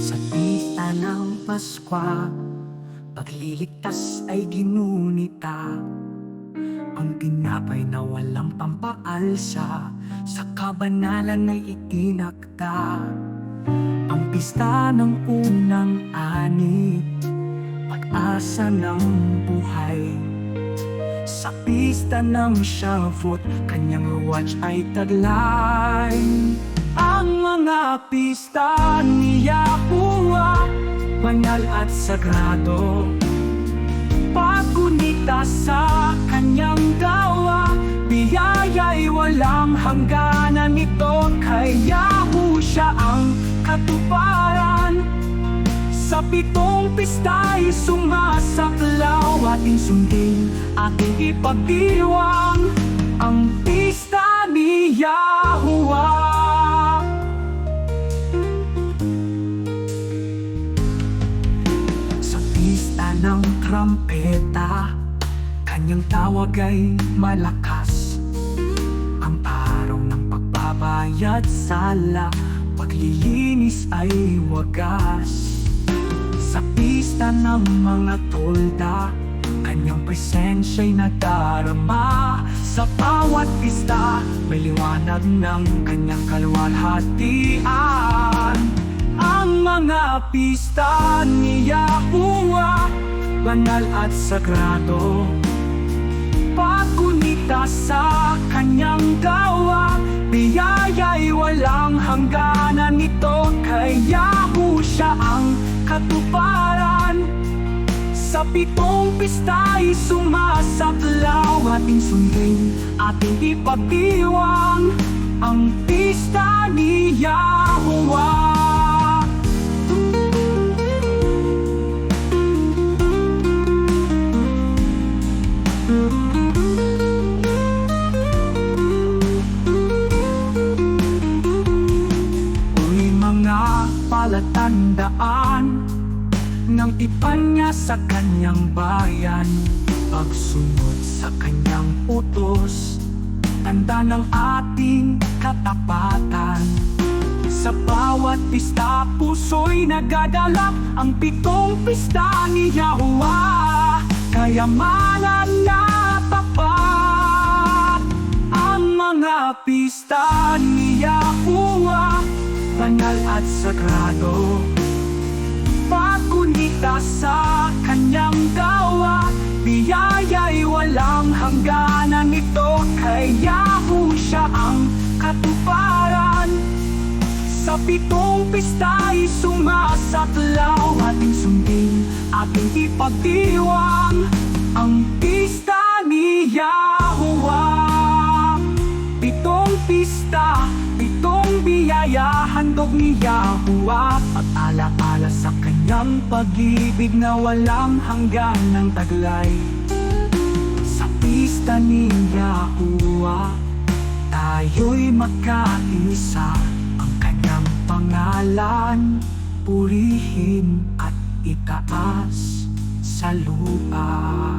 Sa pista ng Paskwa Pagliligtas ay ginunita. Ang tinapay na walang pampaalsa Sa kabanalan ay itinakda. Ang pista ng unang ani Pag-asa ng buhay Sa pista ng Shavuot Kanyang watch ay taglay Ang mga pista ni Yahuwah Banal at sagrado. Pagunita sa kanyang gawa Biyaya'y walang hangganan Ito kay Yahu siya ang katuparan Sa pitong pista'y sumasaklaw Ating sundin, ating ipagdiwang Ang pista ni Yahuwah. Sa pista ng trumpeta Kanyang tawag ay malakas. Ang araw ng pagbabayad sala Paglilinis ay wagas Sa pista ng mga tolda Kanyang presensya'y nadarama. Sa bawat pista May liwanag ng kanyang kaluwalhatian Ang mga pista ni Yahuwah Banal at sagrado. Pagunita sa kanyang gawa Biyaya'y walang hangganan katuparan. Sa pitong pista'y sumasaklaw Ating sundin, ating ipagdiwang Ang pista ni Yahuwah. Uri palatandaan Ng tipan niya sa kanyang bayan. Pagsunod sa kanyang utos Tanda ng ating katapatan. Sa bawat pista puso'y nagagalak Ang pitong pista ni Yahuwah Kayamanan na tapat Ang mga pista ni Yahuwah Banal at sagrado Pagunita sa kanyang gawa Biyaya'y walang hangganan Ito kay Yahu siya ang katuparan. Sa pitong pista'y sumasaklaw Ating sundin, ating ipagdiwang Ang biyaya Handog ni Yahuwah At alaala sa kanyang pag-ibig Na walang hanggan ng taglay. Sa pista ni Yahuwah Tayo'y magkaisa. Ang kanyang pangalan Purihin at itaas sa lupa